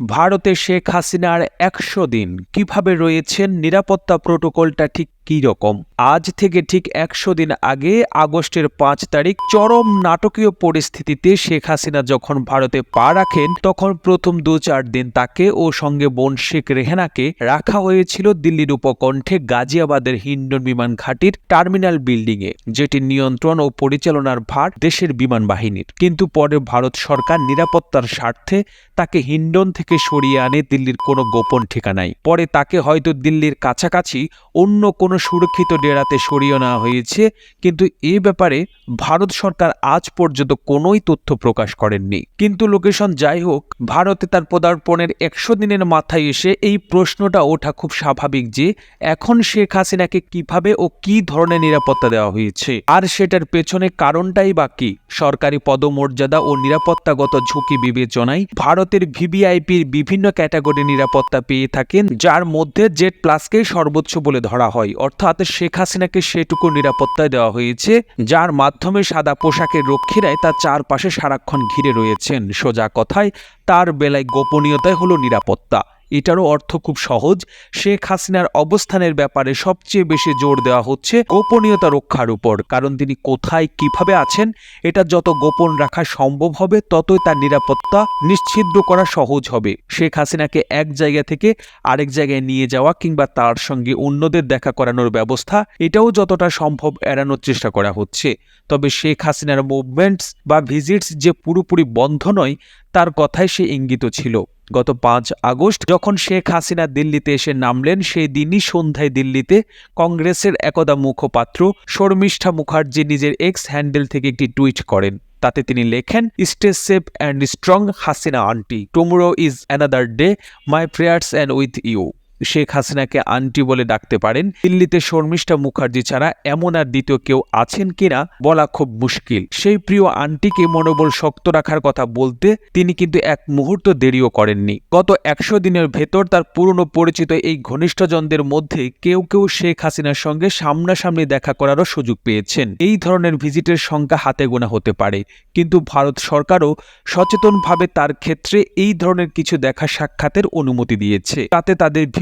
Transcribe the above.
ভারতে শেখ হাসিনার একশো দিন। কীভাবে রয়েছেন নিরাপত্তা প্রোটোকলটা ঠিক কী রকম আজ থেকে ঠিক একশো দিন আগে, আগস্টের পাঁচ তারিখ, চরম নাটকীয় পরিস্থিতিতে শেখ হাসিনা যখন ভারতে পা রাখেন, তখন প্রথম দু চার দিন তাকে ও সঙ্গে বোন শেখ রেহেনাকে রাখা হয়েছিল দিল্লির উপকণ্ঠে গাজিয়াবাদের হিন্ডন বিমান ঘাঁটির টার্মিনাল বিল্ডিংয়ে যেটির নিয়ন্ত্রণ ও পরিচালনার ভার দেশের বিমান বাহিনীর। কিন্তু পরে ভারত সরকার নিরাপত্তার স্বার্থে তাকে হিন্ডন থেকে সরিয়ে আনে দিল্লির কোনো গোপন ঠিকানায়। পরে তাকে হয়তো দিল্লির কাছাকাছি অন্য কোনো সুরক্ষিত ডেরাতে সরিয়ে নেওয়া হয়েছে, কিন্তু এ ব্যাপারে ভারত সরকার আজ পর্যন্ত কোনোই তথ্য প্রকাশ করেননি। কিন্তু লোকেশন যাই হোক ভারতে তার পদার্পণের একশো দিনের মাথায় এসে এই প্রশ্নটা ওঠা খুব স্বাভাবিক যে এখন শেখ হাসিনাকে কীভাবে ও কি ধরনের নিরাপত্তা দেওয়া হয়েছে। আর সেটার পেছনে কারণটাই বা কি? সরকারি পদমর্যাদা ও নিরাপত্তাগত ঝুঁকি বিবেচনায় ভারতের ভিভিআইপির বিভিন্ন ক্যাটাগরি নিরাপত্তা পেয়ে থাকেন, যার মধ্যে জেড প্লাসকেই সর্বোচ্চ বলে ধরা হয়। অর্থাৎ শেখ হাসিনাকে সেটুকু নিরাপত্তায় দেওয়া হয়েছে, যার মাধ্যমে সাদা পোশাকের রক্ষীরাই তার চারপাশে সারাক্ষণ ঘিরে রয়েছেন। সোজা কথায়, তার বেলায় গোপনীয়তাই হলো নিরাপত্তা। এটারও অর্থ খুব সহজ। শেখ হাসিনার অবস্থানের ব্যাপারে সবচেয়ে বেশি জোর দেওয়া হচ্ছে গোপনীয়তা রক্ষার উপর। কারণ তিনি কোথায় কীভাবে আছেন, এটা যত গোপন রাখা সম্ভব হবে, ততই তার নিরাপত্তা নিশ্ছিদ্র করা সহজ হবে। শেখ হাসিনাকে এক জায়গা থেকে আরেক জায়গায় নিয়ে যাওয়া কিংবা তার সঙ্গে অন্যদের দেখা করানোর ব্যবস্থা, এটাও যতটা সম্ভব এড়ানোর চেষ্টা করা হচ্ছে। তবে শেখ হাসিনার মুভমেন্টস বা ভিজিটস যে পুরোপুরি বন্ধ নয়, তার কথাই সে ইঙ্গিত ছিল। গত পাঁচ আগস্ট যখন শেখ হাসিনা দিল্লিতে এসে নামলেন, সেই দিনই সন্ধ্যায় দিল্লিতে কংগ্রেসের একদা মুখপাত্র শর্মিষ্ঠা মুখার্জি নিজের এক্স হ্যান্ডেল থেকে একটি টুইট করেন। তাতে তিনি লেখেন stay safe and strong Hasina aunty. Tomorrow is another day my prayers and with you Sheikh হাসিনাকে আন্টি বলে ডাকতে পারেন। দিল্লিতে শর্মিষ্ঠা মুখার্জি ছাড়া এমন আর দ্বিতীয় কেউ আছেন কিনা বলা খুব মুশকিল। সেই প্রিয় আন্টিকে মনোবল শক্ত রাখার কথা বলতে তিনি কিন্তু এক মুহূর্ত দেরিও করেননি। গত একশো দিনের ভেতর তার পুরনো পরিচিত এই ঘনিষ্ঠজনদের মধ্যে কেউ কেউ শেখ হাসিনার সঙ্গে সামনাসামনি দেখা করারও সুযোগ পেয়েছেন। এই ধরনের ভিজিটের সংখ্যা হাতে গোনা হতে পারে। কিন্তু ভারত সরকারও সচেতনভাবে তার ক্ষেত্রে এই ধরনের কিছু দেখা সাক্ষাতের অনুমতি দিয়েছে। তাতে তাদের